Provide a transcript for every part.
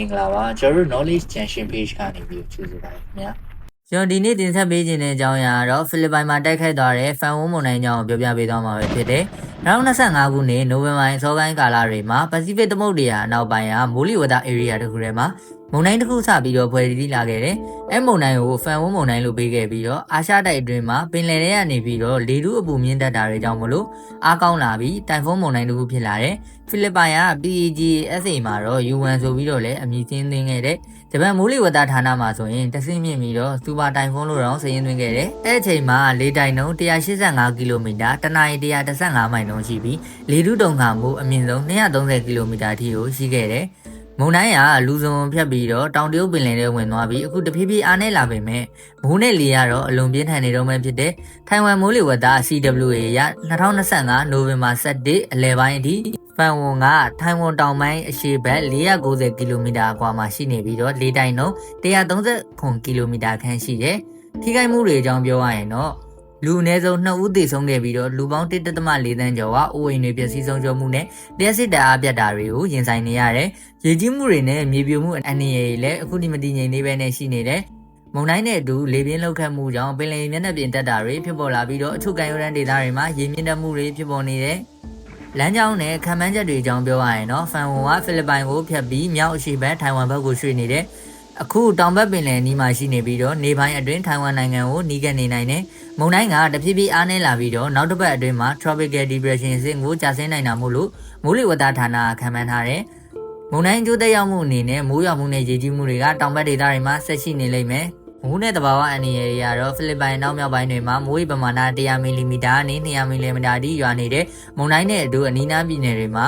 မင်္ဂလာပါကျွန်တော်တို့ knowledge junction page ကနေပြီးကြိုဆိုပါတယ်ခင်ဗျာကျွန်တော်ဒီနေ့တင်ဆက်ပေးခြင်းတဲ့အကြောင်းအရာကတော့ဖိလစ်ပိုင်မှာတိုက်ခိုက်သွားတဲ့ဖန်ဝန်းမုန်တိုင်းကြောင့်ပြောပြပေးသွားမှာပဲဖြစ်တယ်။ 2025ခုနှစ်နိုဝင်ဘာအစောပိုင်းကာလတွေမှာပစိဖိတ်သမုဒ္ဒရာအနောက်ပိုင်းကမိုးလေဝသ area တစ်ခုထဲမှာမုန်တိုင်းတစ်ခုစပြီးတော့ဖွဲ့စည်းလာခဲ့တယ်။အဲမုန်တိုင်းကိုဖန်ဝန်းမုန်တိုင်းလို့ပေးခဲ့ပြီးတော့အာရှတိုက်အတွင်းမှာပင်လယ်ထဲကနေပြီးတော့လေထုအပူမြင့်တက်တာတွေကြောင့်မလို့အားကောင်းလာပြီးတိုင်ဖုန်းမုန်တိုင်းတစ်ခုဖြစ်လာတယ်။ဖိလစ်ပိုင်က PEGSA မှာတော့ U1 ဆိုပြီးတော့လည်းအမည်ချင်းသွင်းခဲ့တဲ့ဂျပန်မိုးလေဝသဌာနမှာဆိုရင်တဆင့်မြင့်ပြီးတော့စူပါတိုင်ဖုန်းလို့တော့စည်ရင်းသွင်းခဲ့တယ်။အဲ့အချိန်မှာလေတိုင်နှုန်း185ကီလိုမီတာတနအီ115မိုင်နှုန်းရှိပြီးလေထုတုန်ခါမှုအမြင့်ဆုံး230ကီလိုမီတာအထိကိုရှိခဲ့တယ်။မုန်တိုင်းကလူစုံဖြတ်ပြီးတော့တောင်တရုတ်ပင်လယ်ထဲဝင်သွားပြီးအခုတဖြည်းဖြည်းအားနည်းလာပေမဲ့မိုးနဲ့လေကတော့အလွန်ပြင်းထန်နေတော့မှဖြစ်တဲ့ထိုင်ဝမ်မိုးလေဝသ CWA ရ2025နိုဝင်ဘာ17အလယ်ပိုင်းအထိဖန်ဝန်ကထိုင်ဝမ်တောင်ပိုင်းအရှေ့ဘက်490ကီလိုမီတာအကွာမှာရှိနေပြီးတော့လေတိုင်နှုန်း130ကီလိုမီတာခန့်ရှိတယ်။ထိခိုက်မှုတွေအကြောင်းပြောရရင်တော့ လူအနည်းဆုံး2ဦးသေဆုံးခဲ့ပြီးတော့လူပေါင်း1.4တန်းကျော်ကအိုးအိမ်တွေပျက်စီးဆုံးရှုံးမှုနဲ့တရားစစ်တပ်အားပြတ်တာတွေကိုရင်ဆိုင်နေရတယ်။ရေကြီးမှုတွေနဲ့မြေပြိုမှုအန္တရာယ်တွေလည်းအခုဒီမတည်ငြိမ်နေပဲနဲ့ရှိနေတယ်။မုန်တိုင်းနဲ့အတူလေပြင်းလှုပ်ခတ်မှုကြောင့်ပင်လယ်မျက်နှာပြင်တက်တာတွေဖြစ်ပေါ်လာပြီးတော့အထုကန်ရိုးတန်းဒေသတွေမှာရေမြင့်တက်မှုတွေဖြစ်ပေါ်နေတယ်။လမ်းကြောင်းနဲ့ခံမှန်းချက်တွေအကြောင်းပြောရရင်တော့ဖန်ဝန်ကဖိလစ်ပိုင်ကိုဖျက်ပြီးမြောက်အရှေ့ဘက်ထိုင်ဝမ်ဘက်ကိုရွှေ့နေတယ်။ အခုတောင်ဘက်ပင်လယ်နီးမှာရှိနေပြီးတော့နေပိုင်းအတွင်းထိုင်ဝမ်နိုင်ငံကိုနီးကပ်နေနိုင်တယ်။မုန်တိုင်းကတဖြည်းဖြည်းအားနည်းလာပြီးတော့နောက်တစ်ပတ်အတွင်းမှာ tropical depression အဆင့်ကိုကျဆင်းနိုင်တာမို့လို့မိုးလေဝသဌာနကခန့်မှန်းထားတယ်။မုန်တိုင်းကျိုးသက်ရောက်မှုအနေနဲ့မိုးရွာမှုနဲ့ရေကြီးမှုတွေကတောင်ဘက်ဒေသတွေမှာဆက်ရှိနေလိမ့်မယ်။မိုးနဲ့တဘာဝအန်ရီရတွေကတော့ဖိလစ်ပိုင်နောက်မြောက်ပိုင်းတွေမှာမိုးရေပမာဏ100မီလီမီတာနဲ့200မီလီမီတာအထိရွာနေတဲ့မုန်တိုင်းနဲ့အတူအနီးနားပြည်နယ်တွေမှာ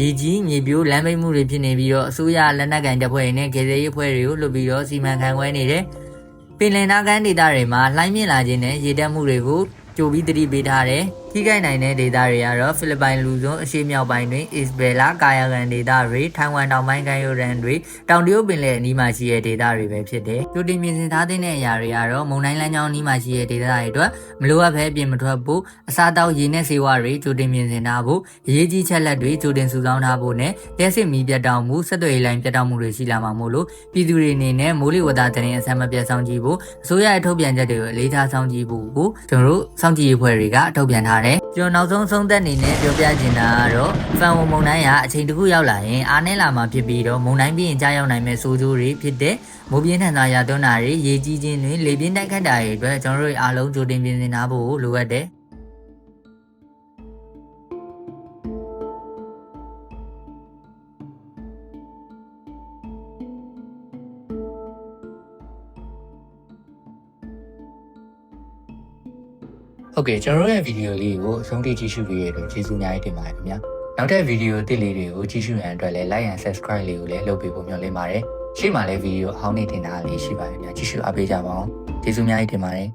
ရေကြီးမြေပြိုးလမ်းပိတ်မှုတွေဖြစ်နေပြီးတော့အစိုးရလက်နက်ကင်တပ်ဖွဲ့တွေနဲ့ကေဇေးရေးဖွဲ့တွေကိုလွှတ်ပြီးတော့စီမံခန့်ခွဲနေတယ်။ပင်လယ်နာကမ်းဒေသတွေမှာလှိုင်းမြင့်လာခြင်းနဲ့ရေတက်မှုတွေကိုကြိုပြီးတတိပေးထားတယ်။ ထိခိုက်နိုင်တဲ့ဒေသတွေကတော့ဖိလစ်ပိုင်လူစုံအရှေ့မြောက်ပိုင်းတွင်အစ္စဘယ်လာကာယာကန်ဒေသတွေထိုင်ဝမ်တောင်ပိုင်းကမ်းရိုးတန်းတွေတောင်တရုတ်ပင်လယ်အနီးမှာရှိတဲ့ဒေသတွေပဲဖြစ်တယ်။ကြိုတင်ပြင်ဆင်ထားတဲ့အရာတွေကတော့မုန်တိုင်းလမ်းကြောင်းအနီးမှာရှိတဲ့ဒေသတွေအတွက်မလိုအပ်ဘဲပြင်မထွက်ဖို့အစားတောက်ရေနဲ့ဆေးဝါးတွေကြိုတင်ပြင်ဆင်ထားဖို့အရေးကြီးချက်လက်တွေကြိုတင်စုဆောင်းထားဖို့နဲ့လက်စစ်မီးပြတ်တောက်မှုဆက်သွယ်ရေးလိုင်းပြတ်တောက်မှုတွေရှိလာမှာမို့လို့ပြည်သူတွေအနေနဲ့မိုးလေဝသသတင်းအဆက်မပြတ်ဆောင်ကြည့်ဖို့အစိုးရရဲ့ထုတ်ပြန်ချက်တွေကိုအလေးထားဆောင်ကြည့်ဖို့ကိုကျွန်တော်တို့စောင့်ကြည့်ရေးဖွဲ့တွေကထုတ်ပြန်ထားတယ်။ကျွန်တော်နောက်ဆုံးဆုံးသက်အနေနဲ့ပြောပြချင်တာကတော့ဖန်ဝမုန်တိုင်းကအချိန်တစ်ခုရောက်လာရင်အားနည်းလာမှာဖြစ်ပြီးတော့မုန်တိုင်းပြီးရင်ကြားရောက်နိုင်မဲ့ဆိုးကျိုးတွေဖြစ်တဲ့မိုးပြင်းထန်သောရာသွန်းတာတွေရေကြီးခြင်းတွေလေပြင်းတိုက်ခတ်တာတွေအတွက်ကျွန်တော်တို့အားလုံးကြိုတင်ပြင်ဆင်ထားဖို့လိုအပ်တယ်။ ဟုတ်ကဲ့ကျွန်တော်တို့ရဲ့ဗီဒီယိုလေးကိုအဆုံးထိကြည့်ရှုပေးရတဲ့ကျေးဇူးအများကြီးတင်ပါတယ်ခင်ဗျာနောက်ထပ်ဗီဒီယိုတစ်လေးတွေကိုကြည့်ရှုရန်အတွက်လည်း like and subscribe လေးကိုလည်းလုပ်ပေးဖို့မျှော်လင့်ပါတယ်ရှေ့မှာလည်းဗီဒီယိုအဟောင်းနေတင်တာလေးရှိပါတယ်ခင်ဗျာကြည့်ရှုအားပေးကြပါအောင်ကျေးဇူးအများကြီးတင်ပါတယ်